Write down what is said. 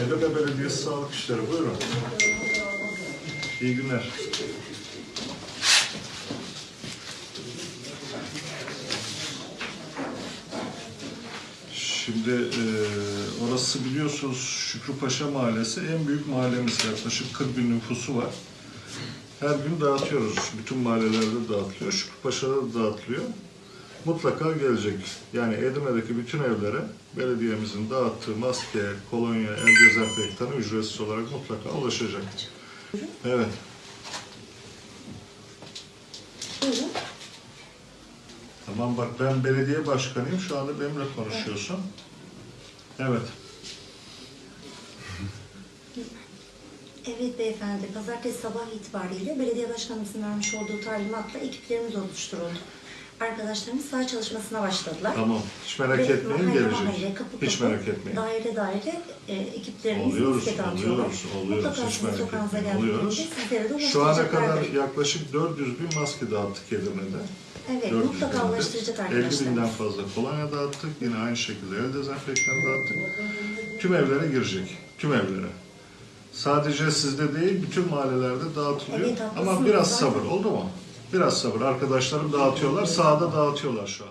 Edirne Belediyesi Sağlık İşleri buyurun. İyi günler. Şimdi e, orası biliyorsunuz Şükrüpaşa Mahallesi en büyük mahallemiz. Yaklaşık 40 bin nüfusu var. Her gün dağıtıyoruz. Bütün mahallelerde dağıtılıyor. Şükrüpaşa'da da dağıtılıyor. Mutlaka gelecek. Yani Edirne'deki bütün evlere belediyemizin dağıttığı maske, kolonya, el dezenfektanı ücretsiz olarak mutlaka ulaşacak. Evet. Tamam bak ben belediye başkanıyım. Şu anda benimle konuşuyorsun. Evet. Evet beyefendi, pazartesi sabah itibariyle belediye başkanımızın vermiş olduğu talimatla ekiplerimiz oluşturuldu. Arkadaşlarımız saha çalışmasına başladılar. Tamam. Hiç merak Ve etmeyin gelecek. mahalle, kapı Hiç kapı, merak etmeyin. Daire daire e, ekiplerimiz Oluyoruz, misket dağıtıyorlar. oluyoruz, oluyoruz. Mutlaka Hiç sizin merak sokağınıza etmeyin. geldiğinizde Oluyoruz. sizlere de Şu ana kadar ulaştıracaklardır. yaklaşık 400 bin maske dağıttık Edirne'de. Evet, 400 mutlaka binde. ulaştıracak 50 arkadaşlar. binden fazla kolonya dağıttık. Yine aynı şekilde el dezenfektanı dağıttık. Tüm evlere girecek. Tüm evlere. Sadece sizde değil, bütün mahallelerde dağıtılıyor. Evet, haklısınız. Ama biraz Zaten- sabır, oldu mu? Biraz sabır. Arkadaşlarım dağıtıyorlar, sahada dağıtıyorlar şu an.